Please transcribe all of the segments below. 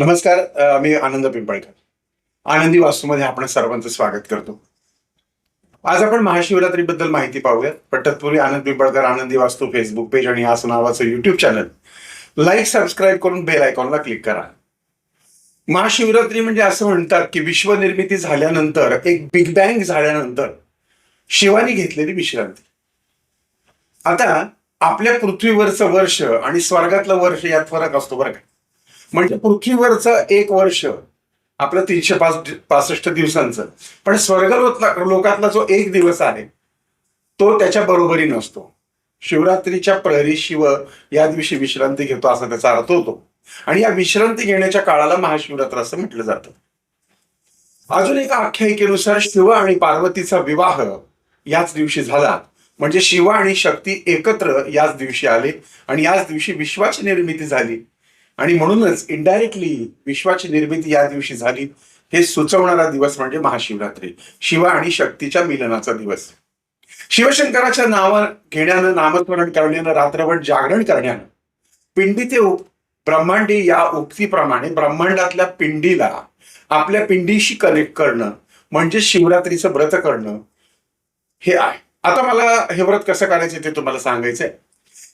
नमस्कार मी आनंद पिंपळकर. आनंदी वास्तूमध्ये आपण सर्वांचं स्वागत करतो. आज आपण महाशिवरात्रीबद्दल माहिती पाहूयात पण तत्पूर्वी आनंद पिंपळकर आनंदी वास्तू फेसबुक पेज आणि असं नावाचं युट्यूब चॅनल लाईक सबस्क्राईब करून बेल आयकॉनला क्लिक करा. महाशिवरात्री म्हणजे असं म्हणतात की विश्वनिर्मिती झाल्यानंतर एक बिग बँग झाल्यानंतर शिवानी घेतलेली विश्रांती. आता आपल्या पृथ्वीवरचं वर्ष आणि स्वर्गातलं वर्ष यात फरक असतो बरं का. म्हणजे पृथ्वीवरचं एक वर्ष आपलं तीनशे पाच पासष्ट दिवसांचं. पण स्वर्गलोकला लोकातला जो एक दिवस आहे तो त्याच्या बरोबरी नसतो. शिवरात्रीच्या प्रहरी शिव या दिवशी विश्रांती घेतो असा त्याचा अर्थ होतो. आणि या विश्रांती घेण्याच्या काळाला महाशिवरात्र असं म्हटलं जातं. अजून एका आख्यायिकेनुसार शिव आणि पार्वतीचा विवाह याच दिवशी झाला. म्हणजे शिव आणि शक्ती एकत्र याच दिवशी आले आणि याच दिवशी विश्वाची निर्मिती झाली. आणि म्हणूनच इनडायरेक्टली विश्वाची निर्मिती या दिवशी झाली. हे सुचवणारा दिवस म्हणजे महाशिवरात्री. शिव आणि शक्तीच्या मिलनाचा दिवस. शिवशंकराच्या नावा घेण्यानं नामस्मरण करण्यानं रात्रभर जागरण करण्यानं पिंडी ते उप- ब्रह्मांडी या उक्तीप्रमाणे ब्रह्मांडातल्या पिंडीला आपल्या पिंडीशी कनेक्ट करणं म्हणजे शिवरात्रीचं व्रत करणं हे आहे. आता मला हे व्रत कसं करायचं ते तुम्हाला सांगायचंय.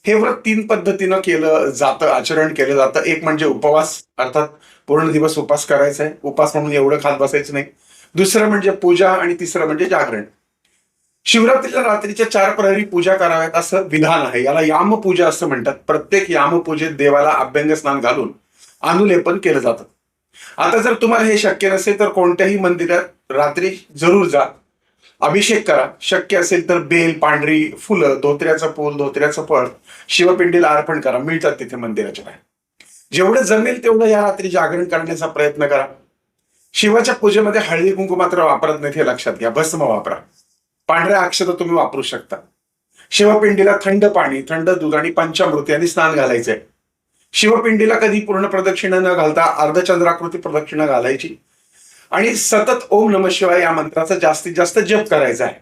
हे व्रत तीन पद्धतीनं केलं जातं आचरण केलं जातं. एक म्हणजे उपवास अर्थात पूर्ण दिवस उपास करायचा आहे. उपास म्हणून एवढं खात बसायचं नाही. दुसरं म्हणजे पूजा आणि तिसरं म्हणजे जागरण. शिवरात्रीला रात्रीच्या चार प्रहरी पूजा कराव्यात असं विधान आहे. याला यामपूजा असं म्हणतात. प्रत्येक यामपूजेत देवाला अभ्यंग स्नान घालून अनुलेपन केलं जातं. आता जर तुम्हाला हे शक्य नसेल तर कोणत्याही मंदिरात रात्री जरूर जा. अभिषेक करा. शक्य असेल तर बेल पांढरी फुलं धोत्र्याचं फूल धोत्र्याचं फळ शिवपिंडीला अर्पण करा. मिळतात तिथे मंदिराच्या बाहेर. जेवढं जमेल तेवढं या रात्री जागरण करण्याचा प्रयत्न करा. शिवाच्या पूजेमध्ये हळदी कुंकू मात्र वापरत नाहीत हे लक्षात घ्या. भस्म वापरा. पांढऱ्या अक्षर तुम्ही वापरू शकता. शिवपिंडीला थंड पाणी थंड दूध आणि पंचामृती यांनी स्नान घालायचंय. शिवपिंडीला कधी पूर्ण प्रदक्षिणा न घालता अर्धचंद्राकृती प्रदक्षिणा घालायची. आणि सतत ओम नम शिवाय या मंत्राचा जास्तीत जास्त जप करायचा आहे.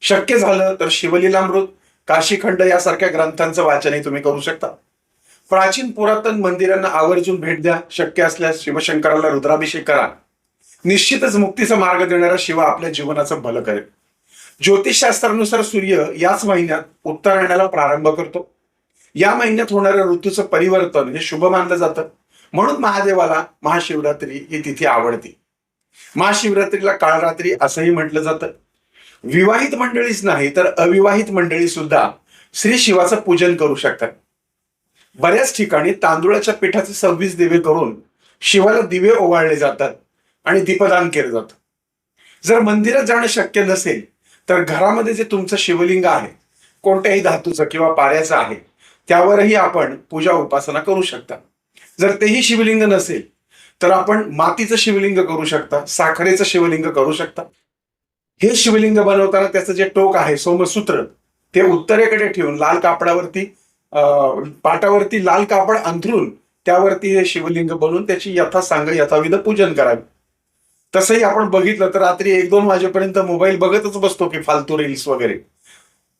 शक्य झालं तर शिवलीलामृत काशीखंड यासारख्या ग्रंथांचं वाचनही तुम्ही करू शकता. प्राचीन पुरातन मंदिरांना आवर्जून भेट द्या. शक्य असल्यास शिवशंकराला रुद्राभिषेक करा. निश्चितच मुक्तीचा मार्ग देणारा शिव आपल्या जीवनाचं भलं करेल. ज्योतिषशास्त्रानुसार सूर्य याच महिन्यात उत्तरायणाला प्रारंभ करतो. या महिन्यात होणाऱ्या ऋतूचं परिवर्तन हे शुभ मानलं जातं. म्हणून महादेवाला महाशिवरात्री ही तिथी आवडते. महाशिवरात्रीला काळरात्री असंही म्हटलं जातं. विवाहित मंडळीच नाही तर अविवाहित मंडळी सुद्धा श्री शिवाचं पूजन करू शकतात. बऱ्याच ठिकाणी तांदुळाच्या पिठाचे सव्वीस दिवे करून शिवाला दिवे ओवाळले जातात आणि दीपदान केलं जातं. जर मंदिरात जाणं शक्य नसेल तर घरामध्ये जे तुमचं शिवलिंग आहे कोणत्याही धातूचं किंवा पाऱ्याचं आहे त्यावरही आपण पूजा उपासना करू शकता. जर तेही शिवलिंग नसेल तर आपण मातीचं शिवलिंग करू शकता साखरेचं शिवलिंग करू शकता. हे शिवलिंग बनवताना त्याचं जे टोक आहे सोमसूत्र ते उत्तरेकडे ठेवून लाल कापडावरती अं, पाटावरती लाल कापड अंथरून त्यावरती हे शिवलिंग बनवून त्याची यथासांग यथाविध पूजन करावे. तसंही आपण बघितलं तर रात्री एक दोन वाजेपर्यंत मोबाईल बघतच बसतो की फालतू रील्स वगैरे.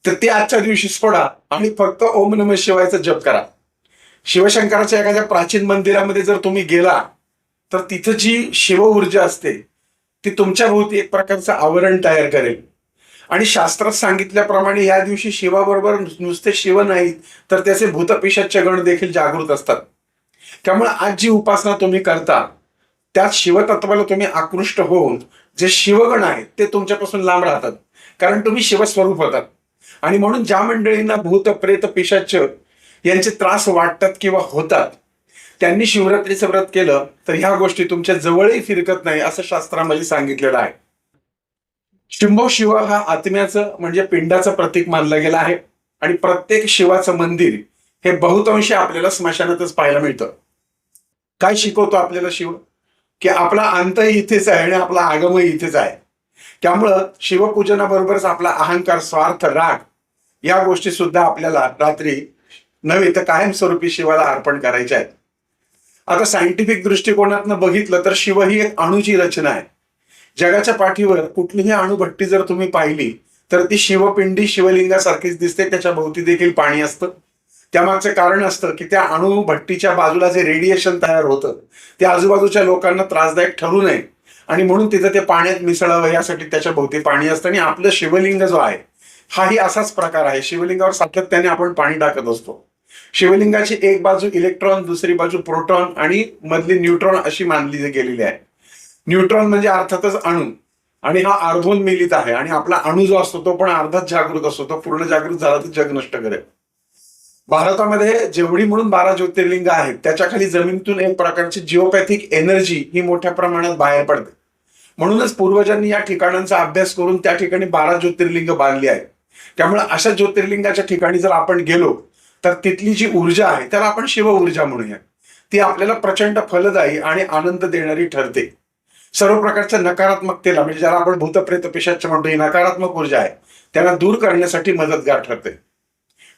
तर ते आजच्या दिवशी सोडा आणि फक्त ओम नम शिवायचा जप करा. शिवशंकराच्या एखाद्या प्राचीन मंदिरामध्ये जर तुम्ही गेला तर तिथं जी शिव ऊर्जा असते ती तुमच्या भोवती एक प्रकारचं आवरण तयार करेल. आणि शास्त्रात सांगितल्याप्रमाणे या दिवशी शिवाबरोबर नुसते शिव नाहीत तर त्याचे भूतपिशाचे गण देखील जागृत असतात. त्यामुळे आज जी उपासना तुम्ही करता त्यात शिवतत्वाला तुम्ही आकृष्ट होऊन जे शिवगण आहेत ते तुमच्यापासून लांब राहतात. कारण तुम्ही शिवस्वरूप होतात. आणि म्हणून ज्या मंडळींना भूत प्रेत पिशाच यांचे त्रास वाटतात किंवा होतात त्यांनी शिवरात्रीचं व्रत केलं तर ह्या गोष्टी तुमच्या जवळही फिरकत नाही असं शास्त्रामध्ये सांगितलेलं आहे. शिंभो शिव हा आत्म्याचं म्हणजे पिंडाचं प्रतीक मानलं गेलं आहे. आणि प्रत्येक शिवाचं मंदिर हे बहुतांशी आपल्याला स्मशानातच पाहायला मिळतं. काय शिकवतो आपल्याला शिव? की आपला अंतही इथेच आहे आणि आपला आगमही इथेच आहे. त्यामुळं शिवपूजनाबरोबरच आपला अहंकार स्वार्थ राग या गोष्टी सुद्धा आपल्याला रात्री नव्हे तर कायमस्वरूपी शिवाला अर्पण करायच्या आहेत. आता सायंटिफिक दृष्टिकोनातनं बघितलं तर शिव ही एक अणूची रचना आहे. जगाच्या पाठीवर कुठलीही अणुभट्टी जर तुम्ही पाहिली तर ती शिवपिंडी शिवलिंगासारखीच दिसते. त्याच्या भोवती देखील पाणी असतं. त्यामागचं कारण असतं की त्या अणुभट्टीच्या बाजूला जे रेडिएशन तयार होतं ते आजूबाजूच्या लोकांना त्रासदायक ठरू नये. आणि म्हणून तिथं ते पाण्यात मिसळावं यासाठी त्याच्या भोवती पाणी असतं. आणि आपलं शिवलिंग जो आहे हाही असाच प्रकार आहे. शिवलिंगावर सातत्याने आपण पाणी टाकत असतो. शिवलिंगाची एक बाजू इलेक्ट्रॉन दुसरी बाजू प्रोटॉन आणि मधली न्यूट्रॉन अशी मानली गेलेली आहे. न्यूट्रॉन म्हणजे अर्थातच अणू. आणि हा अर्धून मिलित आहे. आणि आपला अणू जो असतो तो पण अर्धाच जागृत असतो. तो पूर्ण जागृत झाला तर जग नष्ट करेल. भारतामध्ये जेवढी म्हणून बारा ज्योतिर्लिंग आहेत त्याच्याखाली जमिनीतून एक प्रकारची जिओपॅथिक एनर्जी ही मोठ्या प्रमाणात बाहेर पडते. म्हणूनच पूर्वजांनी या ठिकाणांचा अभ्यास करून त्या ठिकाणी बारा ज्योतिर्लिंग बांधली आहेत. त्यामुळे अशा ज्योतिर्लिंगाच्या ठिकाणी जर आपण गेलो तर तिथली जी ऊर्जा आहे त्याला आपण शिव ऊर्जा म्हणूया. ती आपल्याला प्रचंड फलदायी आणि आनंद देणारी ठरते. सर्व प्रकारच्या नकारात्मकतेला म्हणजे ज्याला आपण भूतप्रेत पिशाच म्हणतो ही नकारात्मक ऊर्जा आहे त्यांना दूर करण्यासाठी मदतगार ठरते.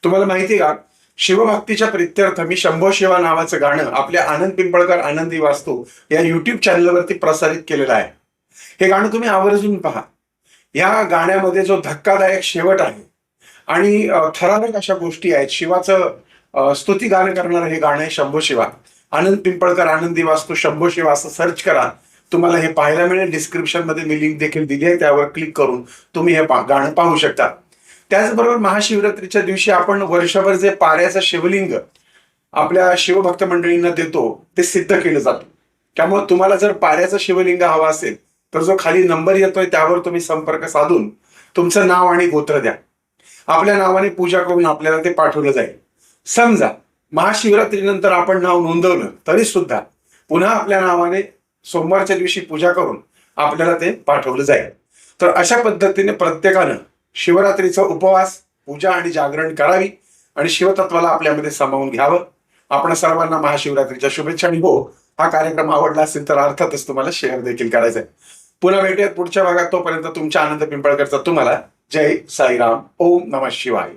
तुम्हाला माहिती आहे का? शिवभक्तीच्या प्रित्यर्थ मी शंभो शिवा नावाचं गाणं आपल्या आनंद पिंपळकर आनंदी वास्तू या युट्यूब चॅनलवरती प्रसारित केलेलं आहे. हे गाणं तुम्ही आवर्जून पहा. या गाण्यामध्ये जो धक्कादायक शेवट आहे आणि ठराविक अशा गोष्टी आहेत. शिवाचं स्तुती गाणं करणारं हे गाणं आहे शंभो शिवा. आनंद पिंपळकर आनंदी वास्तू शंभो शिवा असं सर्च करा. तुम्हाला हे पाहायला मिळेल. डिस्क्रिप्शनमध्ये मी लिंक देखील दिली आहे. त्यावर क्लिक करून तुम्ही हे पा- गाणं पाहू शकता. त्याचबरोबर महाशिवरात्रीच्या दिवशी आपण वर्षभर जे पाऱ्याचं शिवलिंग आपल्या शिवभक्त मंडळींना देतो ते सिद्ध केलं जातं. त्यामुळे तुम्हाला जर पाऱ्याचं शिवलिंग हवा असेल तर जो खाली नंबर येतोय त्यावर तुम्ही संपर्क साधून तुमचं नाव आणि गोत्र द्या. आपल्या नावाने पूजा करून आपल्याला ते पाठवलं जाईल. समजा महाशिवरात्रीनंतर आपण नाव नोंदवलं तरी सुद्धा पुन्हा आपल्या नावाने सोमवारच्या दिवशी पूजा करून आपल्याला ते पाठवलं जाईल. तर अशा पद्धतीने प्रत्येकानं शिवरात्रीचा उपवास पूजा आणि जागरण करावी आणि शिवतत्वाला आपल्यामध्ये सामावून घ्यावं. आपण सर्वांना महाशिवरात्रीच्या शुभेच्छा आणि हो हा कार्यक्रम आवडला असेल तर अर्थातच तुम्हाला शेअर देखील करायचा आहे. पुन्हा भेटूयात पुढच्या भागात. तोपर्यंत तुमच्या आनंद पिंपळकरचा तुम्हाला जय साईराम ओम नमः शिवाय